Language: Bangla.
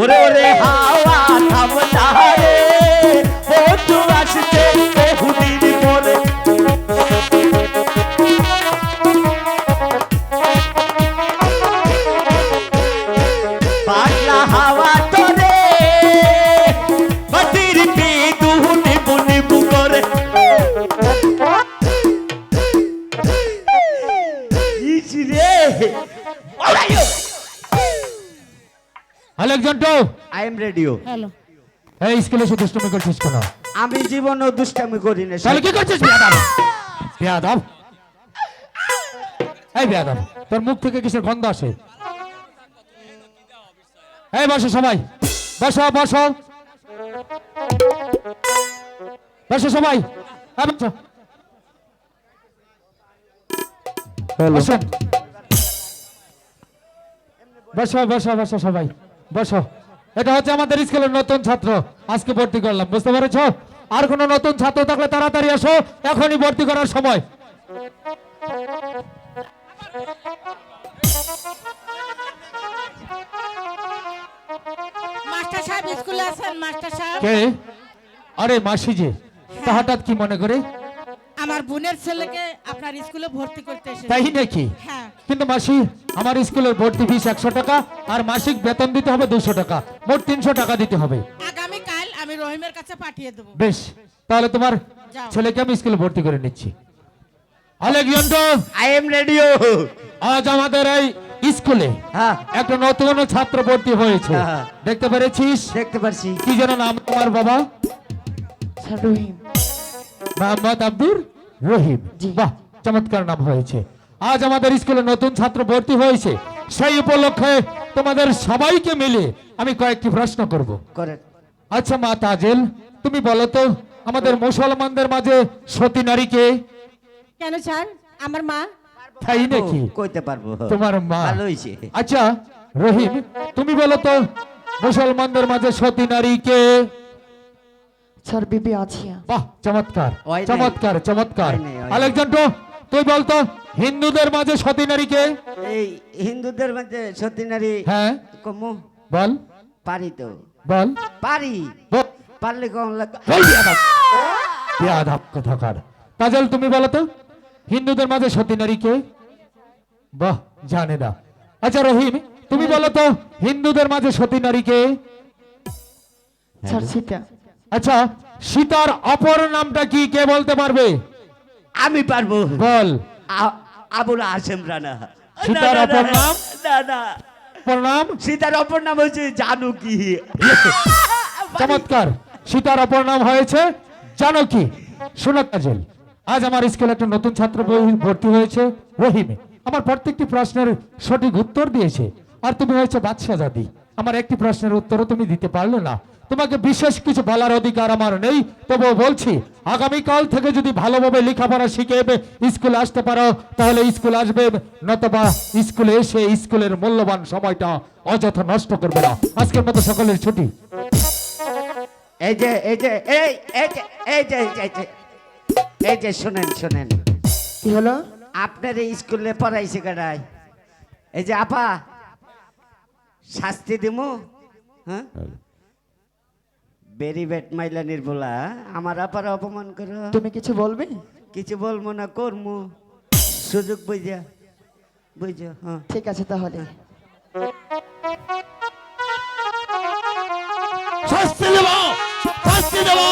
ওরে ওরে হাওয়া থামনা রে বন্ধু আসছে বহুদিন পরে পাগলা হাওয়া আলেকজান্ডো আই এম রেডিও হ্যালো এই স্কুলে এসে দুষ্টুমি করছিস কেন? আমি জীবনও দুষ্টামি করি না তাহলে কি করছিস বিয়াদব? বিয়াদব? এই বিয়াদব তোর মুখ থেকে কিসের গন্ধ আসে? এই বসো সবাই। বসো বসো। বসো সবাই। বসো বসো বসো সবাই। বসো। এটা হচ্ছে আমাদের স্কুলের নতুন ছাত্র। আজকে ভর্তি করলাম বুঝতে পেরেছ? আর কোনো নতুন ছাত্র থাকলে তাড়াতাড়ি আসো এখনই ভর্তি করার সময়। মাস্টার সাহেব স্কুলে আছেন মাস্টার সাহেব। কে? আরে মাসি যে। তা হঠাৎ কি মনে করে? আমার বোনের ছেলেকে আপনার স্কুলে ভর্তি করতে এসেছে। তাই নাকি? হ্যাঁ। কিন্তু মাসি আমার স্কুলের ভর্তি ফিস একশো টাকা আর মাসিক বেতন দিতে হবে দুশো টাকা। মোট তিনশো টাকা দিতে হবে। আগামী কাল আমি রহিমের কাছে পাঠিয়ে দেবো। বেশ তাহলে তোমার ছেলেকে আমি স্কুলে ভর্তি করে নিচ্ছি। আলেকজান্ডার আই এম রেডিও আজ আমাদের এই স্কুলে হ্যাঁ। একটা নতুন ছাত্র ভর্তি হয়েছে। হ্যাঁ। দেখতে পেরেছিস? দেখতে পারছি। কি যেন নাম তোমার বাবা? মোহাম্মদ আব্দুর রহিম। বাহ চমৎকার নাম হয়েছে। আজ আমাদের স্কুলে নতুন ছাত্র ভর্তি হয়েছে। সেই উপলক্ষে তোমাদের সবাইকে মিলে আমি কয়েকটি প্রশ্ন করব। করেন। আচ্ছা মা তাজেল তুমি বলো তো আমাদের মুসলমানদের মাঝে সতী নারীকে কেন স্যার? আমার মা? তাই নাকি? কইতে পারব। তোমার মা। ভালো হইছে। আচ্ছা রহিম তুমি বলো তো মুসলমানদের মাঝে সতী নারীকে স্যার বিবি আছিয়া বাহ চমৎকার চমৎকার চমৎকার। আলেকজান্ডার তুই বলতো হিন্দুদের মাঝে সতী নারীকে এই হিন্দুদের মাঝে সতী নারী হ্যাঁ। কমু। বল। পারি তো। বল। পারি। পারলে কম লাগবে কথাকার। তাজল তুমি বলো তো হিন্দুদের মাঝে সতী নারীকে বাহ জানে না। আচ্ছা রহিম তুমি বলো তো হিন্দুদের মাঝে সতী নারীকে স্যার সীতা। আচ্ছা সীতার অপর নামটা কি? কে বলতে পারবে? আমি পারব। বল। আবুল হাসেম রানা। সীতার অপর নাম? না না। অপর নাম? সীতার অপর নাম হচ্ছে জানুকি। চমৎকার। সীতার অপর নাম হয়েছে জানকী। শোনো কাজল আজ আমার স্কুলে একটা নতুন ছাত্র ভর্তি হয়েছে রহিমে। আমার প্রত্যেকটি প্রশ্নের সঠিক উত্তর দিয়েছে। আর তুমি হয়েছে বাদশাহ জাতি। আমার একটি প্রশ্নের উত্তরও তুমি দিতে পারলে না। তোমাকে বিশেষ কিছু বলার অধিকার আমার নেই। তবুও বলছি আগামীকাল থেকে যদি ভালোভাবে লেখাপড়া শিখে এবে স্কুলে আসতে পারো তাহলে স্কুল আসবে নতবা স্কুলে এসে স্কুলের মূল্যবান সময়টা অযথা নষ্ট করবে না। আজকের মতো সকলের ছুটি। এই যে এই যে এই এই যে এই যে এই যে, এই যে শুনেন শুনেন। কি হলো? আপনার এই স্কুলে পড়াইছে কাটায় এই যে আপা শাস্তি দিমু হ্যাঁ? বেরি বেট মাইলা নির্বলা আমার আপার অপমান করো। তুমি কিছু বলবে? কিছু বলব না করমু। সুযোগ বুঝা বুঝো হ্যাঁ। ঠিক আছে তাহলে। শাস্তি দেবা।